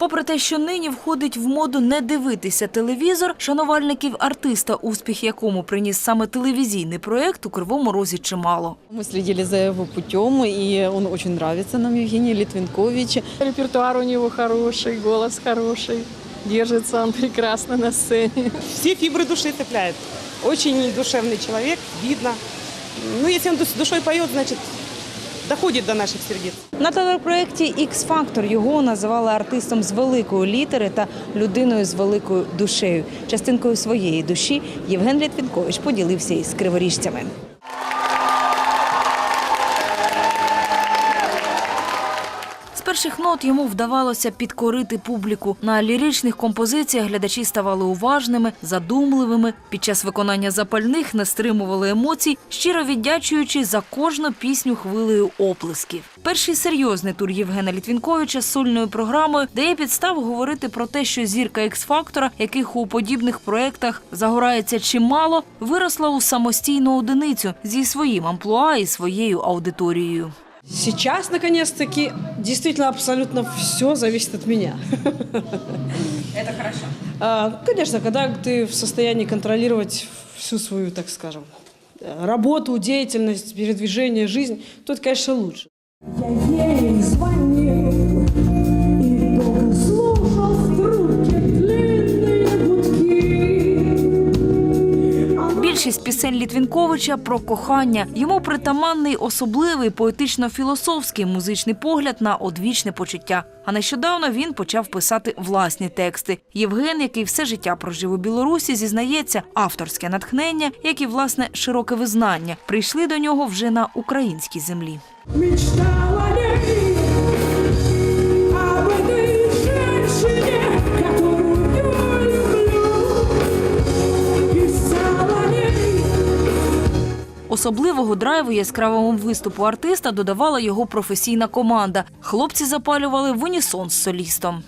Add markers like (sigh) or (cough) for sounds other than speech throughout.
Попри те, що нині входить в моду не дивитися телевізор, шанувальників артиста, успіх якому приніс саме телевізійний проєкт, у Кривому Розі чимало. Мы следили за его путем, и он очень нравится нам, Евгений Литвинкович. Репертуар у него хороший, голос хороший. Держится он прекрасно на сцене. все фибры души цепляет. Очень душевный человек, видно. Ну, если он дус- душой поет, значит, доходит до наших сердец. На телепроєкті «Ікс Фактор» його називали артистом з великої літери та людиною з великою душею. Частинкою своєї душі Євген Літвінкович поділився із криворіжцями. Перших нот йому вдавалося підкорити публіку. На ліричних композиціях глядачі ставали уважними, задумливими. Під час виконання запальних не стримували емоцій, щиро віддячуючи за кожну пісню хвилею оплесків. Перший серйозний тур Євгена Літвінковича з сольною програмою дає підставу говорити про те, що зірка X-фактора, яких у подібних проєктах загорається чимало, виросла у самостійну одиницю зі своїм амплуа і своєю аудиторією. Сейчас, наконец-таки, действительно абсолютно все зависит от меня. Це хорошо. Конечно, когда ты в состоянии контролировать всю свою, так скажем, э, работу, деятельность, передвижение, жизнь, то это, конечно, лучше. Я ей звонил Більшість пісень Літвінковича про кохання. Йому притаманний особливий поетично-філософський музичний погляд на одвічне почуття. А нещодавно він почав писати власні тексти. Євген, який все життя прожив у Білорусі, зізнається, авторське натхнення, як і власне широке визнання, прийшли до нього вже на українській землі. Мечтал Особливого драйву яскравому виступу артиста додавала його професійна команда. Хлопці запалювали в унісон з солістом.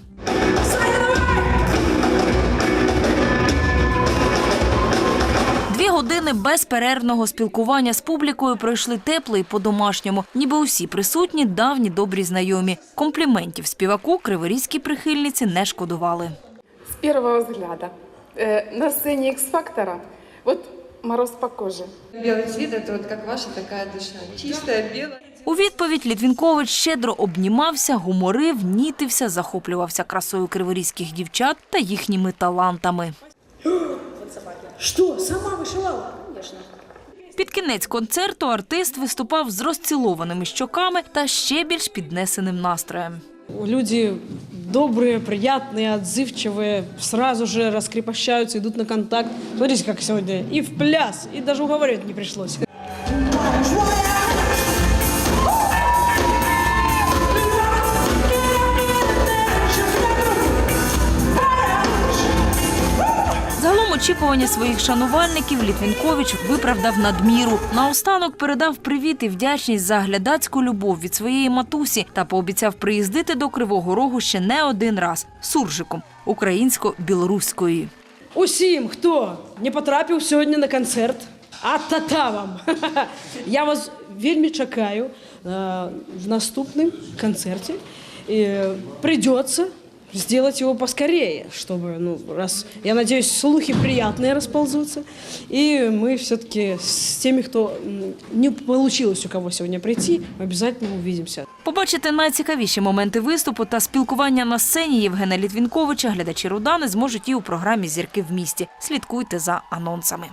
Дві години безперервного спілкування з публікою пройшли тепло і по-домашньому, ніби усі присутні давні добрі знайомі. Компліментів співаку криворізькі прихильниці не шкодували. С первого взгляда э, на сцене X-фактора вот мороз по коже. Белый цвет – это вот как ваша такая душа. Чистая, белая. У відповідь Літвінкович щедро обнімався, гуморив, нітився, захоплювався красою криворізьких дівчат та їхніми талантами. Что, сама вышивала? Під кінець концерту артист виступав з розцілованими щоками та ще більш піднесеним настроєм. Люди добрые, приятные, отзывчивые, сразу же раскрепощаются, идут на контакт. Смотрите, как сегодня и в пляс, и даже уговаривать не пришлось. Очікування своїх шанувальників Літвінкович виправдав надміру. Наостанок передав привіт і вдячність за глядацьку любов від своєї матусі та пообіцяв приїздити до Кривого Рогу ще не один раз суржиком українсько-білоруської. Усім, хто не потрапив сьогодні на концерт, а та вам. (laughs) Я вас вельми чекаю е, в наступному концерті. І придется сделать его поскорее, чтобы, ну, раз, я надеюсь, слухи приятные расползутся, и мы все-таки с теми, кто м, не получилось у кого сегодня прийти, обязательно увидимся. Побачити найцікавіші моменти виступу та спілкування на сцені Євгена Літвінковича глядачі Рудани зможуть і у програмі Зірки в місті. Слідкуйте за анонсами.